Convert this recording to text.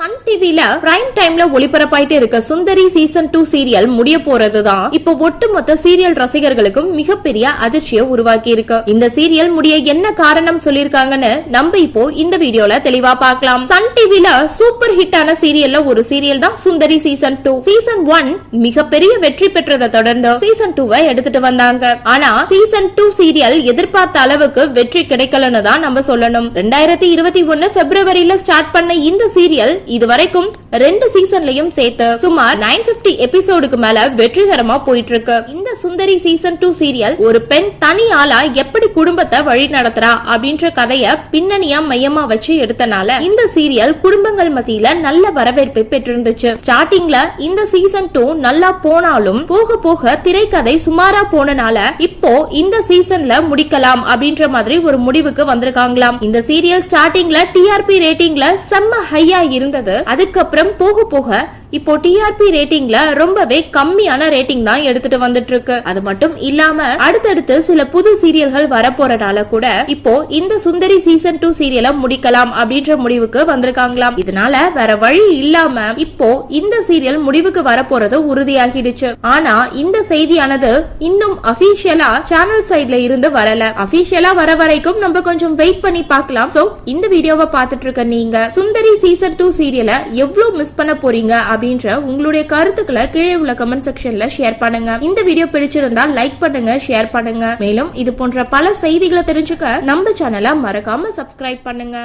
Sun டிவில prime டைம்ல ஒளிபரப்பாயிட்டு இருக்க சுந்தரி சீசன் டூ சீரியல் முடிய போறதுதான். இப்போ ஒட்டுமொத்த சீரியல் ரசிகர்களுக்கும் மிகப்பெரிய அதிர்ச்சியை உருவாக்கி இருக்கு இந்த சீரியல் முடிய என்ன காரணம் சொல்லிருக்காங்கன்னு நம்ம இப்போ இந்த வீடியோல தெளிவா பார்க்கலாம். சன் டிவில சூப்பர் ஹிட்டான சீரியல்ல ஒரு சீரியல் தான் Sundari season two season one மிகப்பெரிய வெற்றி பெற்றதை தொடர்ந்து சீசன் டூவை எடுத்துட்டு வந்தாங்க. ஆனா சீசன் டூ சீரியல் எதிர்பார்த்த அளவுக்கு வெற்றி கிடைக்கலன்னு தான் நம்ம சொல்லணும். ரெண்டாயிரத்தி இருபத்தி ஒன்னு பிப்ரவரியில ஸ்டார்ட் பண்ண இந்த சீரியல் இதுவரை இதுவரைக்கும் ரெண்டு சீசன்லயும் சேர்த்து சுமார் நைன் பிப்டி எபிசோடுக்கு மேல வெற்றிகரமா போயிட்டு இருக்கு இந்த சுந்தரி சீசன் டூ சீரியல் ஒரு பெண் தனி ஆளா எப்படி குடும்பத்தை வழி நடத்துறா அப்படின்ற கதைய பின்னணியா மையமா வச்சு எடுத்தனால இந்த சீரியல் குடும்பங்கள் மத்தியில நல்ல வரவேற்பை பெற்றிருந்துச்சு. ஸ்டார்டிங்ல இந்த சீசன் டூ நல்லா போனாலும் போக போக திரைக்கதை சுமாரா போனனால இப்போ இந்த சீசன்ல முடிக்கலாம் அப்படின்ற மாதிரி ஒரு முடிவுக்கு வந்திருக்காங்களாம். இந்த சீரியல் ஸ்டார்டிங்ல டிஆர்பி ரேட்டிங்ல செம்ம ஹையா இருந்தது. அதுக்கப்புறம் போக போக இப்போ டிஆர்பி ரேட்டிங்ல ரொம்பவே கம்மியான ரேட்டிங் தான் எடுத்துட்டு வந்துட்டு இருக்கு அது மட்டும் இல்லாம அடுத்தடுத்து சில புது சீரியல்கள் வரப்போறனால கூட இப்போ இந்த சுந்தரி சீசன் டூ சீரியலை முடிக்கலாம் அப்படின்ற முடிவுக்கு வந்திருக்காங்களாம். இதனால வேற வழி இல்லாம இப்போ இந்த சீரியல் முடிவுக்கு வரப்போறது உறுதியாகிடுச்சு. ஆனா இந்த செய்தியானது இன்னும் அபிஷியலா சேனல் சைட்ல இருந்து வரல. அபிஷியலா வர வரைக்கும் நம்ம கொஞ்சம் வெயிட் பண்ணி பார்க்கலாம். சோ இந்த வீடியோவை பார்த்துட்டு இருக்க நீங்க. சுந்தரி சீசன் டூ சீரியலை எவ்வளவு மிஸ் பண்ண போறீங்க அப்படின்ற உங்களுடைய கருத்துக்களை கீழே உள்ள கமெண்ட் செக்ஷன்ல ஷேர் பண்ணுங்க. இந்த வீடியோ பிடிச்சிருந்தா லைக் பண்ணுங்க ஷேர் பண்ணுங்க. மேலும் இது போன்ற பல செய்திகளை தெரிஞ்சுக்க நம்ம சேனலை மறக்காம சப்ஸ்கிரைப் பண்ணுங்க.